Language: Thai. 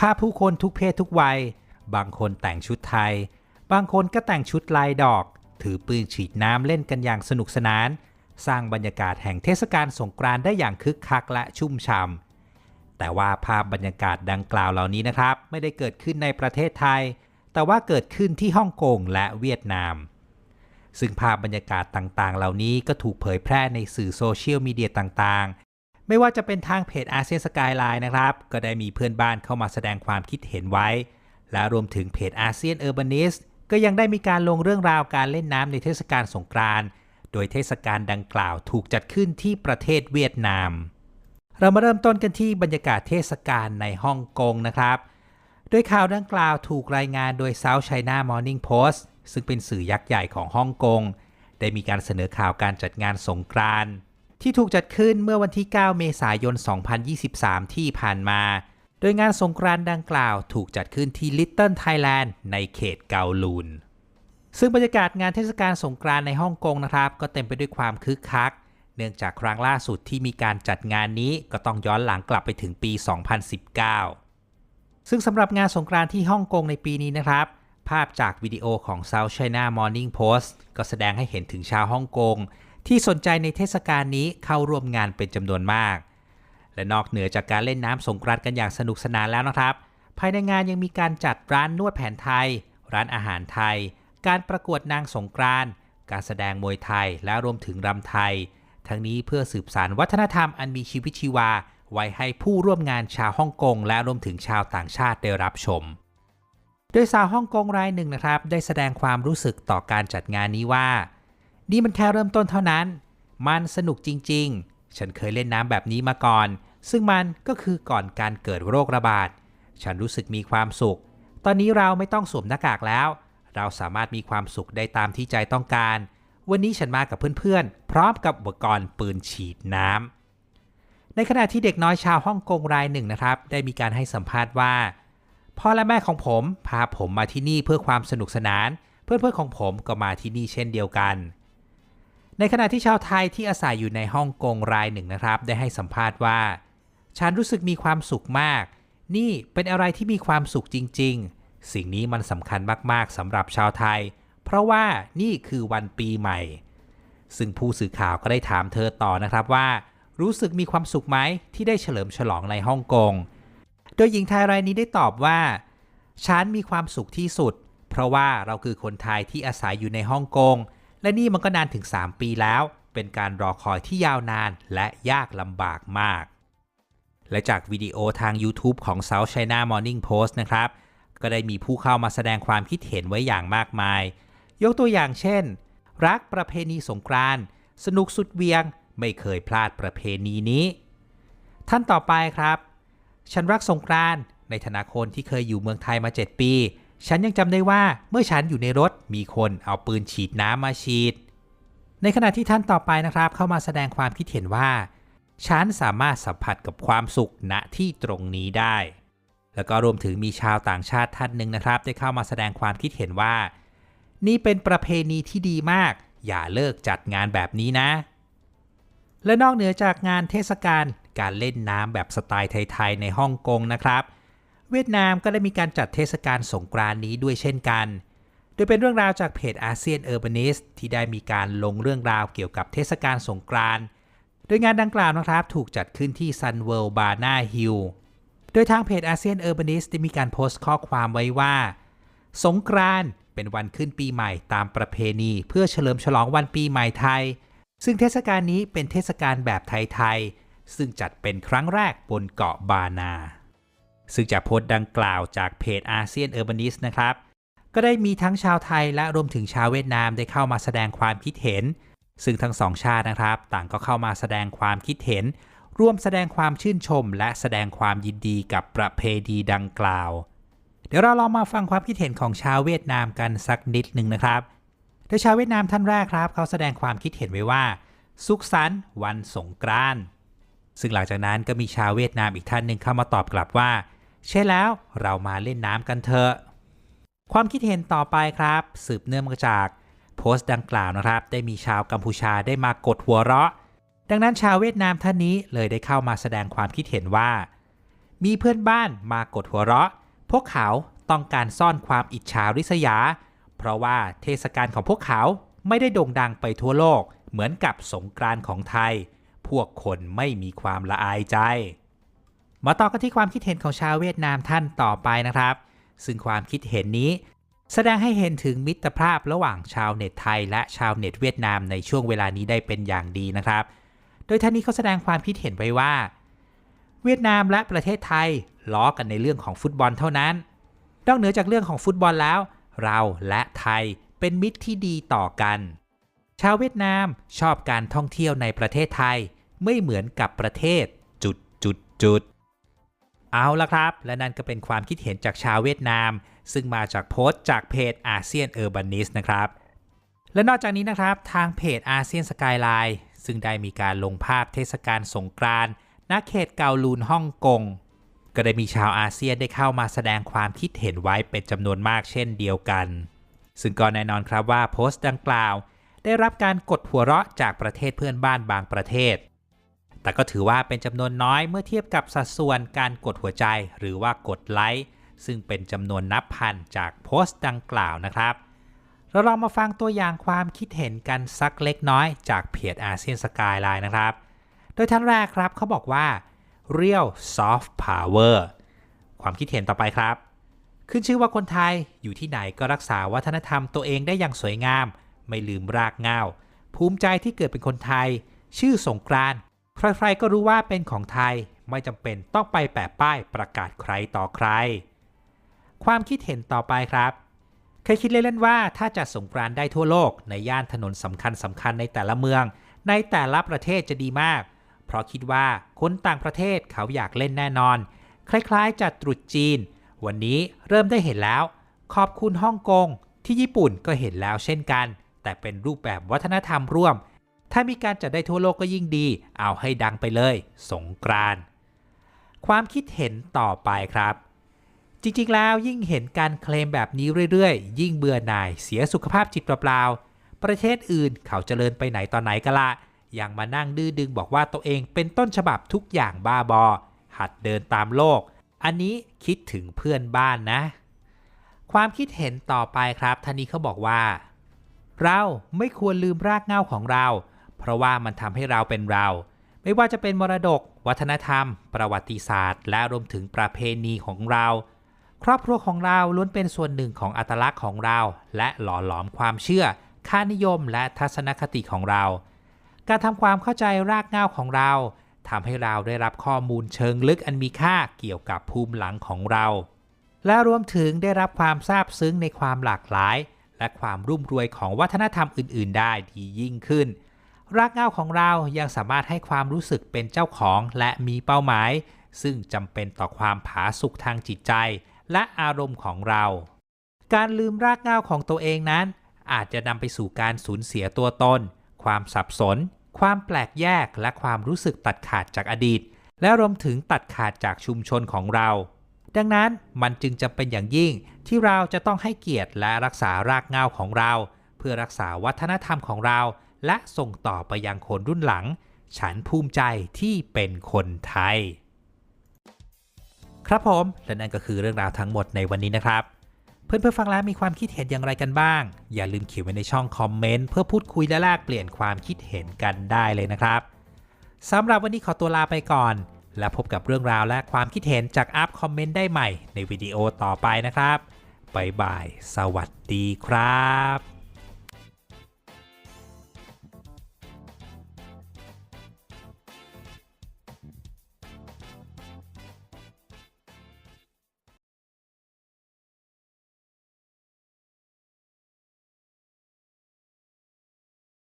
ภาพผู้คนทุกเพศทุกวัย บางคนแต่งชุดไทย บางคนก็แต่งชุดลายดอก ถือปืนฉีดน้ำเล่นกันอย่างสนุกสนาน สร้างบรรยากาศแห่งเทศกาลสงกรานต์ได้อย่างคึกคักและชุ่มฉ่ำแต่ว่าภาพบรรยากาศดังกล่าวเหล่านี้นะครับ ไม่ได้เกิดขึ้นในประเทศไทย แต่ว่าเกิดขึ้นที่ฮ่องกงและเวียดนาม ซึ่งภาพบรรยากาศต่างๆ เหล่านี้ก็ถูกเผยแพร่ในสื่อโซเชียลมีเดียต่างๆ ไม่ว่าจะเป็นทางเพจอาเซียนสกายไลน์นะครับ ก็ได้มีเพื่อนบ้านเข้ามาแสดงความคิดเห็นไว้ และรวมถึงเพจอาเซียนเออร์บานิสก็ยังได้มีการลงเรื่องราวการเล่นน้ำในเทศกาลสงกรานต์โดยเทศกาลดังกล่าวถูกจัดขึ้นที่ประเทศเวียดนาม เรามาเริ่มต้นกันที่บรรยากาศเทศกาลในฮ่องกงนะครับ โดยข่าวดังกล่าวถูกรายงานโดย South China Morning Post ซึ่งเป็นสื่อยักษ์ใหญ่ของฮ่องกง ได้มีการเสนอข่าวการจัดงานสงกรานต์ ที่ถูกจัดขึ้นเมื่อวันที่ 9 เมษายน 2023 ที่ผ่านมา โดยงานสงกรานต์ดังกล่าวถูกจัดขึ้นที่ Little Thailand ในเขตเกาลูน ซึ่งบรรยากาศงานเทศกาลสงกรานต์ในฮ่องกงนะครับ ก็เต็มไปด้วยความคึกคัก เนื่องจากครั้งล่าสุดที่มีการจัดงานนี้ก็ต้องย้อนหลังกลับไปถึงปี 2019 ซึ่งสำหรับงานสงกรานต์ที่ฮ่องกงในปีนี้นะครับ ภาพจากวิดีโอของ South China Morning Post ก็แสดงให้เห็นถึงชาวฮ่องกง ที่สนใจในเทศกาลนี้เข้าร่วมงานเป็นจำนวนมาก และนอกเหนือจากการเล่นน้ำสงกรานต์กันอย่างสนุกสนานแล้วนะครับ ภายในงานยังมีการจัดร้านนวดแผนไทย ร้านอาหารไทย การประกวดนางสงกรานต์การแสดงมวยไทยและรวมถึงรำไทย ทั้งนี้เพื่อสืบสานวัฒนธรรมอันมีชีวิตชีวา ไว้ให้ผู้ร่วมงานชาวฮ่องกงและรวมถึงชาวต่างชาติได้รับชม โดยสาวฮ่องกงรายหนึ่งนะครับ ได้แสดงความรู้สึกต่อการจัดงานนี้ว่า นี่มันแค่เริ่มต้นเท่านั้น มันสนุกจริง ๆ ฉันเคยเล่นน้ำแบบนี้มาก่อน ซึ่งมันก็คือก่อนการเกิดโรคระบาด ฉันรู้สึกมีความสุข ตอนนี้เราไม่ต้องสวมหน้ากากแล้ว เราสามารถมีความสุขได้ตามที่ใจต้องการ วันนี้ฉันมากับเพื่อนๆ พร้อมกับอุปกรณ์ปืนฉีดน้ำ ในขณะที่เด็กน้อยชาวฮ่องกงรายหนึ่งนะครับ ได้มีการให้สัมภาษณ์ว่า พ่อและแม่ของผมพาผมมาที่นี่เพื่อความสนุกสนาน เพื่อนๆของผมก็มาที่นี่เช่นเดียวกัน ในขณะที่ชาวไทยที่อาศัยอยู่ในฮ่องกงรายหนึ่งนะครับ ได้ให้สัมภาษณ์ว่า ฉันรู้สึกมีความสุขมาก นี่เป็นอะไรที่มีความสุขจริง ๆ สิ่งนี้มันสำคัญมากๆสำหรับชาวไทย เพราะว่านี่คือวันปีใหม่ ซึ่งผู้สื่อข่าวก็ได้ถามเธอต่อนะครับว่า รู้สึกมีความสุขไหมที่ได้เฉลิมฉลองในฮ่องกง โดยหญิงไทยรายนี้ได้ตอบว่า ฉันมีความสุขที่สุด เพราะว่าเราคือคนไทยที่อาศัยอยู่ในฮ่องกง และนี่มันก็นานถึง 3 ปีแล้ว เป็นการรอคอยที่ยาวนานและยากลำบากมาก และจากวิดีโอทาง YouTube ของ South China Morning Post นะครับ ก็ได้มีผู้เข้ามาแสดงความคิดเห็นไว้อย่างมากมาย ยกตัวอย่างเช่น รักประเพณีสงกรานต์สนุกสุดเวียง ไม่เคยพลาดประเพณีนี้ ท่านต่อไปครับ ฉันรักสงกรานต์ในฐานะคนที่เคยอยู่เมืองไทยมา 7 ปี ฉันยังจำได้ว่าเมื่อฉันอยู่ในรถมีคนเอาปืนฉีดน้ำมาฉีด ในขณะที่ท่านต่อไปนะครับ เข้ามาแสดงความคิดเห็นว่า ฉันสามารถสัมผัสกับความสุขณที่ตรงนี้ได้ แล้วก็รวมถึงมีชาวต่างชาติท่านหนึ่งนะครับ ได้เข้ามาแสดงความคิดเห็นว่า นี่เป็นประเพณีที่ดีมาก อย่าเลิกจัดงานแบบนี้นะ และนอกเหนือจากงานเทศกาลการเล่นน้ำแบบสไตล์ไทยๆในฮ่องกงนะครับ เวียดนามก็ได้มีการจัดเทศกาลสงกรานนี้ด้วยเช่นกัน โดยเป็นเรื่องราวจากเพจอาเซียนเออร์บานิสที่ได้มีการลงเรื่องราวเกี่ยวกับเทศกาลสงกรานโดยงานดังกล่าวนะครับถูกจัดขึ้นที่ Sun World b a n a Hill โดยทางเพจอาเซียนเออร์บานิสได้มีการโพสต์ข้อความไว้ว่า สงกรานเป็นวันขึ้นปีใหม่ตามประเพณีเพื่อเฉลิมฉลองวันปีใหม่ไทย ซึ่งเทศกาลนี้เป็นเทศกาลแบบไทยๆซึ่งจัดเป็นครั้งแรกบนเกาะบานา ซึ่งจากโพสต์ดังกล่าวจากเพจอาเซียนเออร์บานิสนะครับ ก็ได้มีทั้งชาวไทยและรวมถึงชาวเวียดนามได้เข้ามาแสดงความคิดเห็น ซึ่งทั้งสองชาตินะครับ ต่างก็เข้ามาแสดงความคิดเห็น ร่วมแสดงความชื่นชม และแสดงความยินดีกับประเพณีดังกล่าว เดี๋ยวเราลองมาฟังความคิดเห็นของชาวเวียดนามกันสักนิดหนึ่งนะครับ โดยชาวเวียดนามท่านแรกครับ เขาแสดงความคิดเห็นไว้ว่า สุขสันต์วันสงกรานต์ซึ่งหลังจากนั้นก็มีชาวเวียดนามอีกท่านหนึ่งเข้ามาตอบกลับว่า ใช่แล้วเรามาเล่นน้ำกันเถอะ ความคิดเห็นต่อไปครับ สืบเนื่องมาจาก โพสต์ดังกล่าวนะครับ ได้มีชาวกัมพูชาได้มากดหัวเราะ ดังนั้นชาวเวียดนามท่านนี้เลยได้เข้ามาแสดงความคิดเห็นว่า มีเพื่อนบ้านมากดหัวเราะ พวกเขาต้องการซ่อนความอิจฉาริษยา เพราะว่าเทศกาลของพวกเขาไม่ได้โด่งดังไปทั่วโลก เหมือนกับสงกรานต์ของไทย พวกคนไม่มีความละอายใจ มาต่อกันที่ความคิดเห็นของชาวเวียดนามท่านต่อไปนะครับ ซึ่งความคิดเห็นนี้ แสดงให้เห็นถึงมิตรภาพระหว่างชาวเน็ตไทย และชาวเน็ตเวียดนามในช่วงเวลานี้ได้เป็นอย่างดีนะครับ โดยท่านนี้เขาแสดงความคิดเห็นไว้ว่า เวียดนามและประเทศไทยล้อกันในเรื่องของฟุตบอลเท่านั้น นอกเหนือจากเรื่องของฟุตบอลแล้ว เราและไทยเป็นมิตรที่ดีต่อกัน ชาวเวียดนามชอบการท่องเที่ยวในประเทศไทย ไม่เหมือนกับประเทศจุดจุดจุด เอาละครับ และนั่นก็เป็นความคิดเห็นจากชาวเวียดนาม ซึ่งมาจากโพสต์จากเพจอาเซียนเออร์บันิสนะครับ และนอกจากนี้นะครับ ทางเพจอาเซียนสกายไลน์ซึ่งได้มีการลงภาพเทศกาลสงกรานต์ณเขตเกาลูนฮ่องกงก็ได้มีชาวอาเซียนได้เข้ามาแสดงความคิดเห็นไว้เป็นจำนวนมากเช่นเดียวกัน ซึ่งก็แน่นอนครับว่าโพสต์ดังกล่าว ได้รับการกดหัวเราะจากประเทศเพื่อนบ้านบางประเทศ แต่ก็ถือว่าเป็นจำนวนน้อยเมื่อเทียบกับสัดส่วนการกดหัวใจหรือว่ากดไลค์ซึ่งเป็นจำนวนนับพันจากโพสต์ดังกล่าวนะครับ เราลองมาฟังตัวอย่างความคิดเห็นกันสักเล็กน้อยจากเพจอาเซียนสกายไลน์นะครับ โดยท่านแรกครับเขาบอกว่า real soft power ความคิดเห็นต่อไปครับ ขึ้นชื่อว่าคนไทยอยู่ที่ไหนก็รักษาวัฒนธรรมตัวเองได้อย่างสวยงาม ไม่ลืมรากเหง้าภูมิใจที่เกิดเป็นคนไทย ชื่อสงกรานต์ ใครๆก็รู้ว่าเป็นของไทยไม่จำเป็นต้องไปแปะป้ายประกาศใครต่อใคร ความคิดเห็นต่อไปครับ เคยคิดเล่นๆว่าถ้าจัดสงกรานต์ได้ทั่วโลกในย่านถนนสำคัญสำคัญในแต่ละเมือง ในแต่ละประเทศจะดีมาก เพราะคิดว่าคนต่างประเทศเขาอยากเล่นแน่นอน คล้ายๆจัดตรุษจีน วันนี้เริ่มได้เห็นแล้ว ขอบคุณฮ่องกงที่ญี่ปุ่นก็เห็นแล้วเช่นกัน แต่เป็นรูปแบบวัฒนธรรมร่วม ถ้ามีการจัดได้ทั่วโลกก็ยิ่งดี เอาให้ดังไปเลย สงกรานต์ความคิดเห็นต่อไปครับ จริงๆ แล้วยิ่งเห็นการเคลมแบบนี้เรื่อยๆ ยิ่งเบื่อหน่ายเสียสุขภาพจิตเปล่าๆ ประเทศอื่นเขาเจริญไปไหนตอนไหนกันละยังมานั่งดื้อดึงบอกว่าตัวเองเป็นต้นฉบับทุกอย่างบ้าบอ หัดเดินตามโลก อันนี้คิดถึงเพื่อนบ้านนะ ความคิดเห็นต่อไปครับท่านนี้เขาบอกว่า เราไม่ควรลืมรากเหง้าของเรา เพราะว่ามันทำให้เราเป็นเรา ไม่ว่าจะเป็นมรดก วัฒนธรรม ประวัติศาสตร์ และรวมถึงประเพณีของเรา ครอบครัวของเราล้วนเป็นส่วนหนึ่งของอัตลักษณ์ของเรา และหล่อหลอมความเชื่อ ค่านิยมและทัศนคติของเรา การทำความเข้าใจรากเหง้าของเราทำให้เราได้รับข้อมูลเชิงลึกอันมีค่าเกี่ยวกับภูมิหลังของเรา และรวมถึงได้รับความซาบซึ้งในความหลากหลาย และความรุ่มรวยของวัฒนธรรมอื่น ๆ ได้ดียิ่งขึ้น รากเหง้าของเรายังสามารถให้ความรู้สึกเป็นเจ้าของและมีเป้าหมาย ซึ่งจำเป็นต่อความผาสุกทางจิตใจ และอารมณ์ของเรา การลืมรากเหง้าของตัวเองนั้น อาจจะนำไปสู่การสูญเสียตัวตน ความสับสน ความแปลกแยกและความรู้สึกตัดขาดจากอดีต และรวมถึงตัดขาดจากชุมชนของเรา ดังนั้นมันจึงจำเป็นอย่างยิ่งที่เราจะต้องให้เกียรติและรักษารากเหง้าของเรา เพื่อรักษาวัฒนธรรมของเรา และส่งต่อไปยังคนรุ่นหลัง ฉันภูมิใจที่เป็นคนไทย ครับผม และนั่นก็คือเรื่องราวทั้งหมดในวันนี้นะครับ เพื่อนๆฟังแล้วมีความคิดเห็นอย่างไรกันบ้าง อย่าลืมเขียนไว้ในช่องคอมเมนต์เพื่อพูดคุยและแลกเปลี่ยนความคิดเห็นกันได้เลยนะครับสำหรับวันนี้ขอตัวลาไปก่อน และพบกับเรื่องราวและความคิดเห็นจากอัพคอมเมนต์ได้ใหม่ในวิดีโอต่อไปนะครับบ๊ายบาย สวัสดีครับ